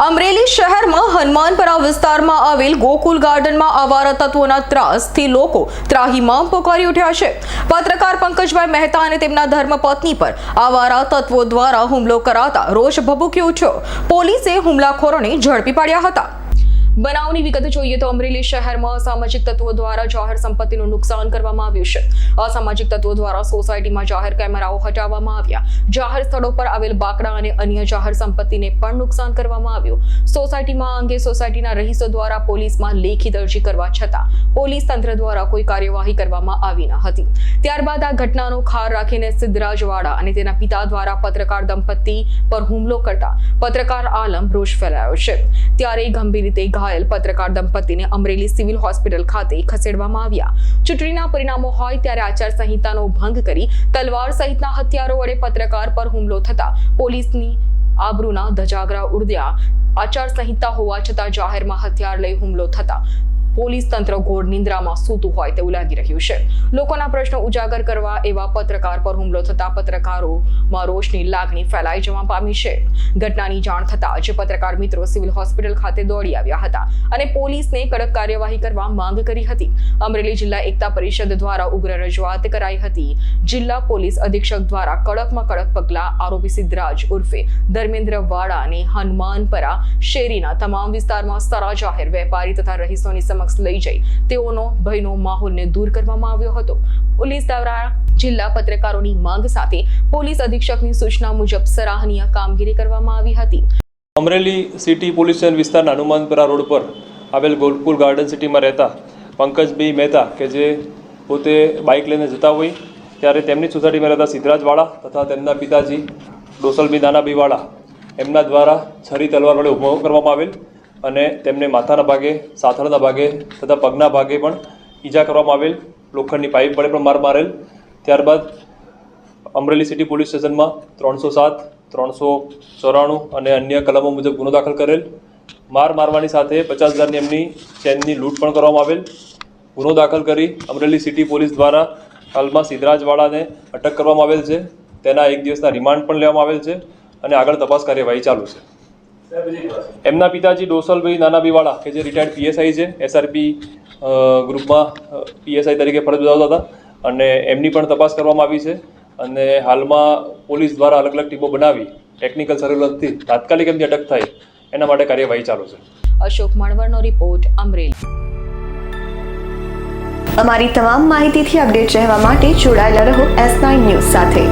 અમરેલી શહેરમાં હનુમાનપરા વિસ્તારમાં આવેલ ગોકુલ ગાર્ડનમાં આવારા તત્વોના ત્રાસથી લોકો ત્રાહીમામ પોકારી ઉઠ્યા છે. પત્રકાર પંકજભાઈ મહેતા અને તેમના ધર્મપત્ની પર આવારા તત્વો દ્વારા હુમલો કરાતા રોષ ભભૂકી ઉઠ્યો પોલીસે હુમલાખોરોને ઝડપી પાડ્યા હતા. બનાવની વિગત જોઈએ તો અમરેલી શહેરમાં અસામાજિક તત્વો દ્વારા જાહેર સંપત્તિનું નુકસાન કરવામાં આવ્યું છે. અસામાજિક તત્વો દ્વારા સોસાયટીમાં જાહેર કેમેરાઓ હટાવવામાં આવ્યા. જાહેર સ્થળો પર આવેલ બાકડા અને અન્ય જાહેર સંપત્તિને પણ નુકસાન કરવામાં આવ્યું. સોસાયટીમાં અંગે સોસાયટીના રહીશો દ્વારા પોલીસમાં લેખિત અરજી કરવા છતાં પોલીસ તંત્ર દ્વારા કોઈ કાર્યવાહી કરવામાં આવી ન હતી. ત્યારબાદ આ ઘટનાનો ખાર રાખીને સિદ્ધરાજવાડા અને તેના પિતા દ્વારા પત્રકાર દંપતી પર હુમલો કરતા પત્રકાર આલમ રોષ ફેલાયો છે. ત્યારે ગંભીર રીતે ઘાયલ પત્રકાર દંપતીને અમરેલી સિવિલ હોસ્પિટલ ખાતે ખસેડવામાં આવ્યા. ચૂંટણીના પરિણામો હોય ત્યારે આચાર સંહિતાનો ભંગ કરી તલવાર સહિતના હથિયારો વડે પત્રકાર પર હુમલો થતા પોલીસની આબરૂના ધજાગરા ઉડ્યા. આચાર સંહિતા હોવા છતાં જાહેરમાં હથિયાર લઈ હુમલો થતા પોલીસ તંત્ર ઘોર નિંદ્રામાં સૂતું હોય તેવું લાગી રહ્યું છે. લોકોના પ્રશ્નો ઉજાગર કરવા એવા પત્રકાર પર હુમલો થતા પત્રકારોમાં રોષની લાગણી ફેલાઈ જવા પામી છે. ઘટનાની જાણ થતાં જ પત્રકાર મિત્રો સિવિલ હોસ્પિટલ ખાતે દોડી આવ્યા હતા અને પોલીસને કડક કાર્યવાહી કરવા માંગ કરી હતી. અમરેલી જિલ્લા એકતા પરિષદ દ્વારા ઉગ્ર રજૂઆત કરાઈ હતી. જિલ્લા પોલીસ અધિક્ષક દ્વારા કડકમાં કડક પગલાં આરોપી સિદ્ધરાજ ઉર્ફે ધર્મેન્દ્ર વાડા અને હનુમાનપરા શેરીના તમામ વિસ્તારમાં સરા જાહેર વેપારી તથા રહીશોની સમક્ષ લઈ જઈ. તેઓનો ભયનો માહોલને દૂર કરવામાં આવ્યો હતો. પોલીસ દ્વારા જિલ્લા પત્રકારોની માંગ સાથે પોલીસ અધિક્ષકની સૂચના મુજબ સરાહનીય કામગીરી કરવામાં આવી હતી. અમરેલી સિટી પોલીસ સ્ટેશન વિસ્તારના હનુમાનપુરા રોડ પર આવેલ ગોલકુલ ગાર્ડન સિટીમાં રહેતા પંકજભાઈ મહેતા, કે જે પોતે બાઇક લઈને જતા હોય, ત્યારે તેમની સોસાયટીમાં રહેતા સિદ્ધરાજવાળા તથા તેમના પિતાજી ડોસલભાઈ નાનાભાઈવાળા એમના દ્વારા છરી તલવાર વડે ઊભો કરવામાં આવેલ. અને તેમને માથાના ભાગે, સાથળના ભાગે તથા પગના ભાગે પણ ઈજા કરવામાં આવેલ લોખંડની પાઇપ વડે પણ માર મારેલ. ત્યારબાદ અમરેલી સિટી પોલીસ સ્ટેશનમાં ત્રણસો સાત, ત્રણસો ચોરાણું અને અન્ય કલમો મુજબ ગુનો દાખલ કરેલ. માર મારવાની સાથે પચાસ હજારની એમની ચેનની લૂંટ પણ કરવામાં આવેલ. ગુનો દાખલ કરી અમરેલી સિટી પોલીસ દ્વારા હાલમાં સિદ્ધરાજવાળાને અટક કરવામાં આવેલ છે. તેના એક દિવસના રિમાન્ડ પણ લેવામાં આવેલ છે અને આગળ તપાસ કાર્યવાહી ચાલુ છે. એમના પિતાજી ડોસલભાઈ નાનાભાઈવાળા કે જે રિટાયર્ડ પીએસઆઈ છે એસઆરપી ગ્રુપમાં પીએસઆઈ તરીકે ફરજ બજાવતા હતા. અને એમની પણ તપાસ કરવામાં આવી છે. અને હાલમાં પોલીસ દ્વારા અલગ અલગ ટીમો બનાવી ટેકનિકલ સર્વેલન્સથી તાત્કાલિક એમની અટક થાય એના માટે કાર્યવાહી ચાલુ છે. અશોક મણવરનો રિપોર્ટ અમરેલી. અમારી તમામ માહિતીથી અપડેટ રહેવા માટે જોડાયેલા રહો એસ નાઇન ન્યૂઝ સાથે.